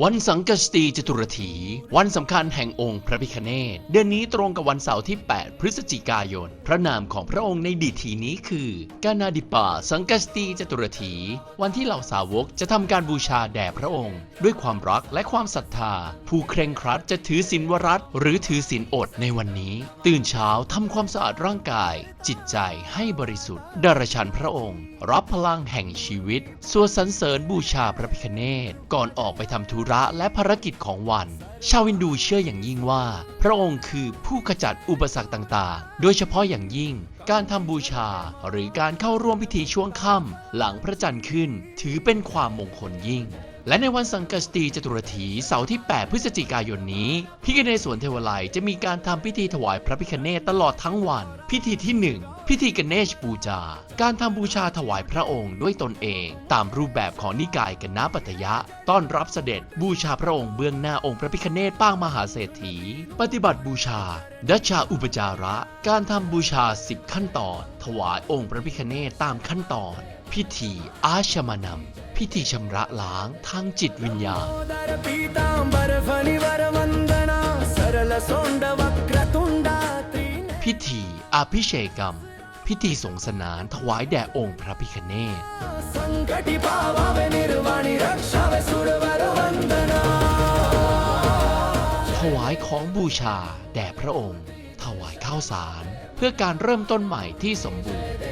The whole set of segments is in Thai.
วันสังกสตีจตุรถี วันสำคัญแห่งองค์พระพิคเนศเดือนนี้ตรงกับวันเสาร์ที่ 8 พฤศจิกายน พระนามของพระองค์ในดิถีนี้คือกานาดิปาสังกสตีจตุรถี วันที่เหล่าสาวกจะทำการบูชาแด่พระองค์ ด้วยความรักและความศรัทธา ผู้เคร่งครัดจะถือศีลวรัตหรือถือศีลอดในวันนี้ ตื่นเช้าทำความสะอาดร่างกาย จิตใจให้บริสุทธิ์ดารชันพระองค์ รับพลังแห่งชีวิตสวดสรรเสริญบูชาพระพิคเนตก่อนออกไปทำธุระและภารกิจของวัน ชาวฮินดูเชื่ออย่างยิ่งว่า พระองค์คือผู้ขจัดอุปสรรคต่างๆ โดยเฉพาะอย่างยิ่ง การทำบูชา หรือการเข้าร่วมพิธีช่วงค่ำหลังพระจันทร์ขึ้น ถือเป็นความมงคลยิ่ง และในวันสังกสตีจตุรถีเสาร์ที่ 8 พฤศจิกายนนี้ พิคเนสวนเทวไลจะมีการทำพิธีถวายพระพิคเนตตลอดทั้งวัน พิธีที่ 1 พิธีกเนชปูจาการทำบูชาถวายพระองค์ด้วยตนเอง ตามรูปแบบของนิกายกันนาปัตยะ ต้อนรับเสด็จบูชาพระองค์เบื้องหน้าองค์พระพิคเนตป้างมหาเศรษฐี ปฏิบัติบูชา ดัชชาอุปจาระ การทำบูชา 10 ขั้นตอน ถวายองค์พระพิคเนตตามขั้นตอน พิธีอาชมานำพิธีชำระล้างทางจิตวิญญาณ พิธีอภิเชกรรม พิธีสงสนานถวายแด่องค์พระพิคเนศถวายของบูชาแด่พระองค์ ถวายข้าวสาร เพื่อการเริ่มต้นใหม่ที่สมบูรณ์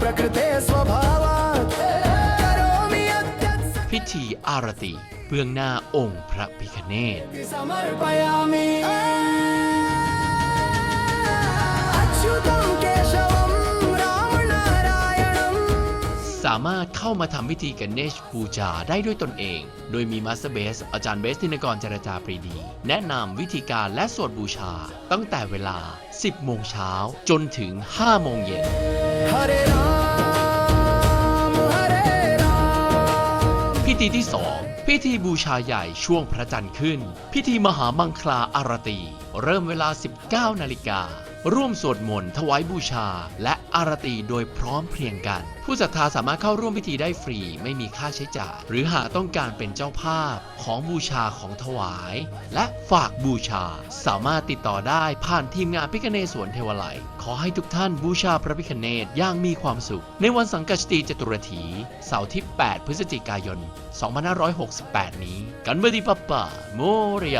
प्रकृते स्वभावात् करोमि यद्यत् พิธีอารติ เบื้องหน้าองค์พระพิคเนศ समर्पयामि अच्युतं केशवं रामनारायणम् สามารถเข้ามาทำพิธีกันเนชปูจาได้ด้วยตนเอง โดยมีมาสเตอร์เบส อาจารย์เบสธินกรจรจาปรีดี แนะนำวิธีการและสวดบูชา ตั้งแต่เวลา 10 โมงเช้าจนถึง 5 โมงเย็น हरे राम हरे राम พิธีที่สองพิธีบูชาใหญ่ช่วงพระจันทร์ขึ้น พิธีมหามังคลาอารตี เริ่มเวลา 19 นาฬิกา ร่วมสวดมนต์ถวายบูชา และอารตีโดยพร้อมเพรียงกัน ผู้ศรัทธาสามารถเข้าร่วมพิธีได้ฟรี ไม่มีค่าใช้จ่าย หรือหากต้องการเป็นเจ้าภาพของบูชาของถวาย และฝากบูชา สามารถติดต่อได้ผ่านทีมงานพิคเนศสวนเทวไลขอให้ทุกท่านบูชาพระพิคเนศอย่างมีความสุข ในวันสังกัชตีจตุรถีเสาร์ที่ 8 พฤศจิกายน 2568 นี้ กันเบดีปะปะโมเรีย